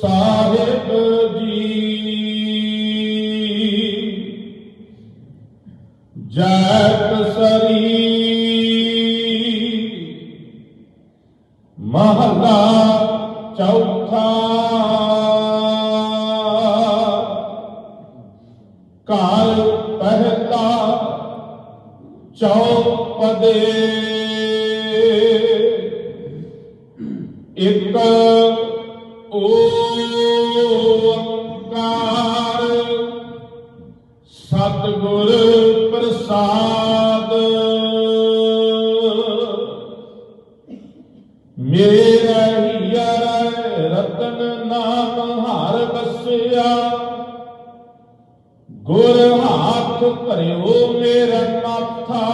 ਸਾਹਿਬ ਜੀ। ਜੈਤ ਸਰੀ ਮਹਲਾ ਚੌਥਾ। ਕਾਲ ਪਹਿਲਾ ਚੌਪਦੇ। ਇੱਕ ਓ ਸਤਿਗੁਰ ਪ੍ਰਸਾਦ। ਮੇਰਾ ਹੀਰ ਰਤਨ ਨਾਮ ਹਰ ਬਸਿਆ। ਗੁਰ ਹੱਥ ਭਰਿਓ ਮੇਰਾ ਮਾਥਾ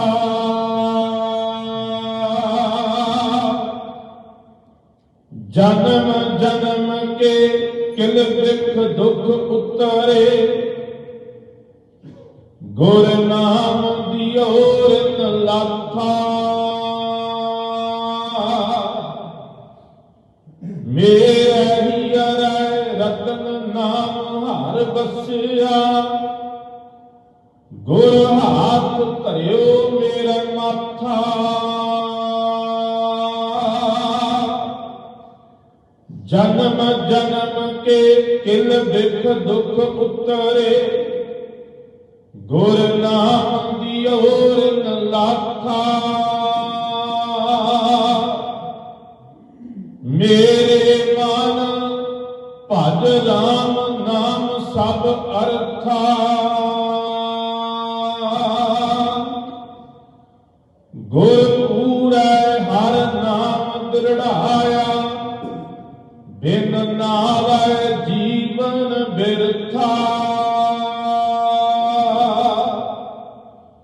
ਜਨਮ ਜਨਮ ਕੇ ਕਿਲ ਬਿਖ ਦੁਖ ਉਤਰੇ। ਗੁਰ ਨਾਮ ਦਿਓ ਰਿਤ ਲਾਥਾ ਮੇਰਾ ਹੀਰ ਰਤਨ ਨਾਮ ਹਰ ਬਸਿਆ। ਗੁਰ ਹੱਥ ਧਰਿਓ ਮੇਰਾ ਮਾਥਾ। ਜਨਮ ਜਨਮ ਕੇ ਕਿਲ ਬਿਖ ਦੁਖ ਉਤਰੇ। ਗੁਰ ਨਾਮ ਦਿਓ ਰਿਨ ਲਾਥਾ ਮੇਰੇ ਮਨ ਭਜ ਰਾਮ ਨਾਮ ਸਭ ਅਰਥਾ। ਗੁਰ ਪੂਰੈ ਹਰ ਨਾਮ ਦ੍ਰਿੜਾਇਆ। ਬਿਨ ਨਾਵੈ ਜੀਵਨ ਬਿਰਥਾ।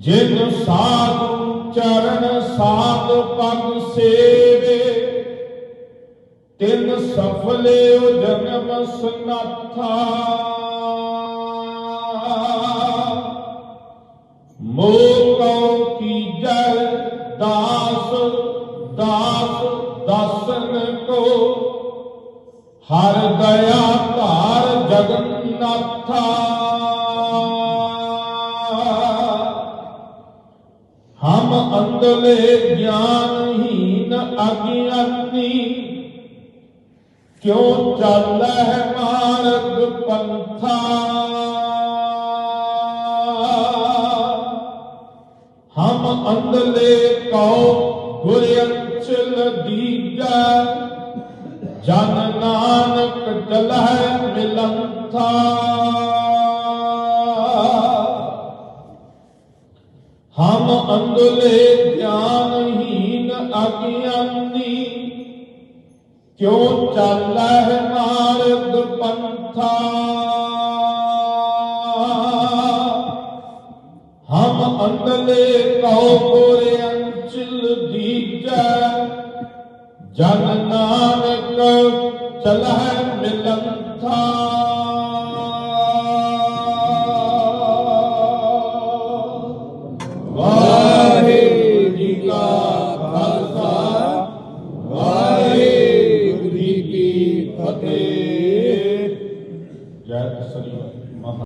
ਜਿਨ ਸਾਧੂ ਚਰਨ ਸਾਧ ਪਗ ਸੇਵੇ, ਤਿਨ ਸਫਲੇ ਜਨਮ ਸਨਾਥਾ। ਮੋਕਉ ਕੀਜੈ ਦਾਸ ਦਾਸ ਦਾਸਨ ਕੋ। ਹਰ ਦਇਆ ਧਾਰ ਜਗਨਨਾਥਾ। ਹਮ ਅੰਦਲੇ ਗਿਆਨਹੀਨ ਅਗਿਆਨੀ। ਕਿਉ ਚੱਲੈ ਮਾਰਗ ਪੰਥਾ? ਹਮ ਅੰਦਲੇ ਕਉ ਗੁਰ ਅੰਚਲ ਦੀਜੈ। ਜਨ ਨਾਨਕ ਚਲਹਿ ਮਿਲੰਥਾ। ਹਮ ਅੰਦਲੇ ਗਿਆਨਹੀਨ ਅਗਿਆਨੀ। ਕਿਉ ਚੱਲਹਿ ਮਾਰਗ ਪੰਥਾ? ਹਮ ਅੰਦਲੇ ਕਉ ਗੋਰੇ ਅੰਚਲ ਦੀਜੈ। ਜਨ ਨਾਨਕ ਚਲਹਿ ਮਿਲੰਥਾ। Absolutely.